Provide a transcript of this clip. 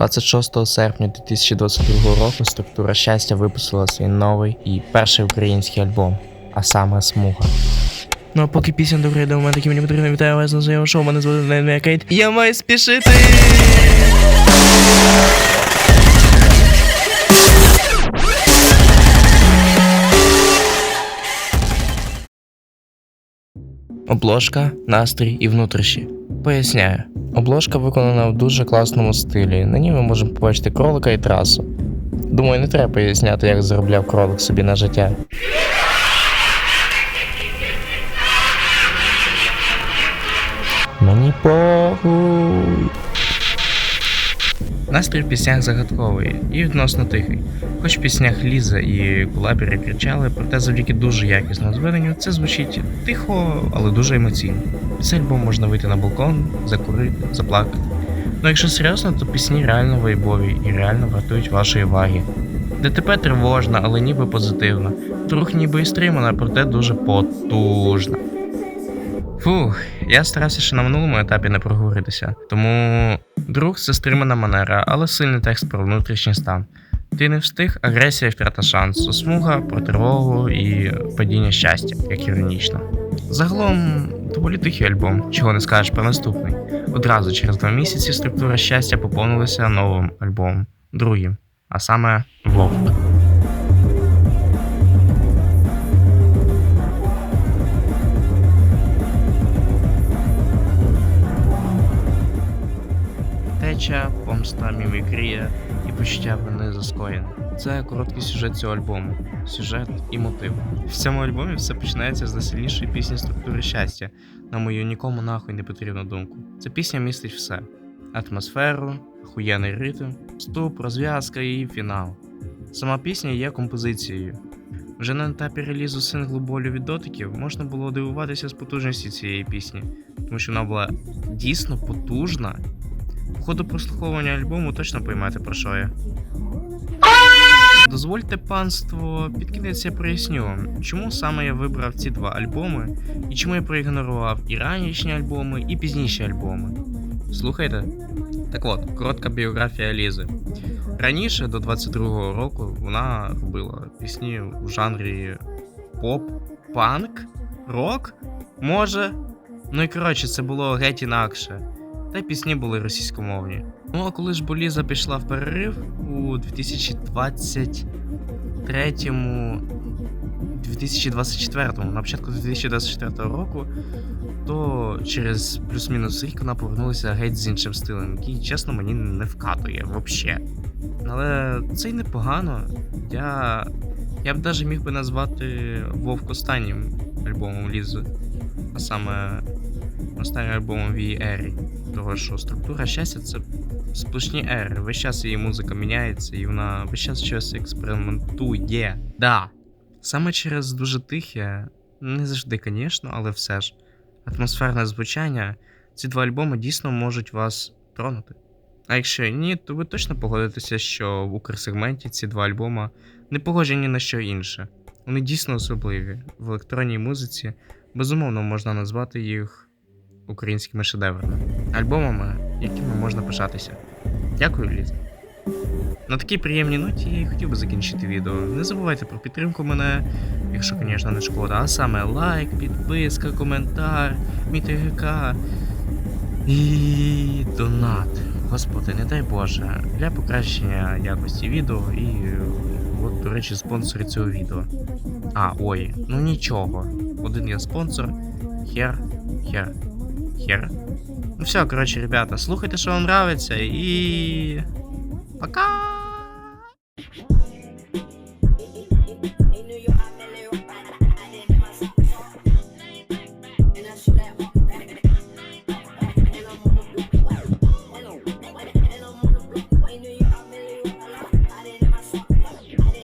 26 серпня 2022 року структура щастя випустила свій новий і перший український альбом, а саме Смуга. Ну а поки пісня добре до мене, мені потрібно вітаю вас на своєму шоу, мене звати Неймія Кейт. Я маю спішити! Обложка, настрій і внутрішні. Поясняю. Обложка виконана в дуже класному стилі. На ній ми можемо побачити кролика і трасу. Думаю, не треба поясняти, як заробляв кролик собі на життя. Мені похуй. Настрій в піснях загадковий і відносно тихий. Хоч в піснях Ліза і Кулабіри кричали, проте завдяки дуже якісному зведенню це звучить тихо, але дуже емоційно. Після альбому можна вийти на балкон, закурити, заплакати. Ну якщо серйозно, то пісні реально вайбові і реально вартують вашої уваги. ДТП тривожна, але ніби позитивна. Друг ніби і стримана, проте дуже потужна. Фух, я старався ще на минулому етапі не проговоритися. Тому друг це стримана манера, але сильний текст про внутрішній стан. Ти не встиг, агресія втрата шансу, смуга про тривогу і падіння щастя, як іронічно. Загалом, доволі тихий альбом, чого не скажеш про наступний. Одразу через два місяці структура щастя поповнилася новим альбомом, другим, а саме Вовк. Теча, помста, мімікрія і почуття вини за скоєне. Це короткий сюжет цього альбому, сюжет і мотив. В цьому альбомі все починається з найсильнішої пісні структури щастя, на мою нікому нахуй не потрібну думку. Ця пісня містить все: атмосферу, охуєнний ритм, вступ, розв'язка і фінал. Сама пісня є композицією. Вже на етапі релізу синглу болю від дотиків можна було дивуватися з потужності цієї пісні, тому що вона була дійсно потужна по ходу прослуховування альбому точно поймете про що я. Дозвольте панство, під кінець я проясню чому саме я вибрав ці два альбоми і чому я проігнорував і ранішні альбоми, і пізніші альбоми. Слухайте? Так от, коротка біографія Лізи. Раніше, до 22-го року, вона робила пісні в жанрі поп, панк, рок, може. Ну і коротше, це було геть інакше та пісні були російськомовні. Ну а коли ж Боліза пішла в перерив у 2023 2024 на початку 2024 року, то через плюс-мінус рік вона повернулася геть з іншим стилем, який, чесно, мені не вкатує взагалі. Але це й непогано. Я. Я б навіть міг би назвати Вовк останнім альбомом Лізи, а саме останнім альбомом в ері. Того, що структура щастя це сплошні ери. Весь час її музика міняється, і вона весь час щось експериментує. Да. Саме через дуже тихе, не завжди, звісно, але все ж, атмосферне звучання, ці два альбоми дійсно можуть вас тронути. А якщо ні, то ви точно погодитеся, що в укрсегменті ці два альбома не похожі ні на що інше. Вони дійсно особливі. В електронній музиці безумовно можна назвати їх українськими шедеврами, альбомами, якими можна пишатися. Дякую, Ліза. На такій приємній ноті я і хотів би закінчити відео. Не забувайте про підтримку мене, якщо, звісно, не шкода, а саме лайк, підписка, коментар, мій ТГК і донат. Господи, не дай Боже, для покращення якості відео і, от, до речі, спонсори цього відео. А, ой, ну нічого. Один я спонсор, хер, хер хер. Ну все, короче, ребята, слухайте, що вам нравится, і пока!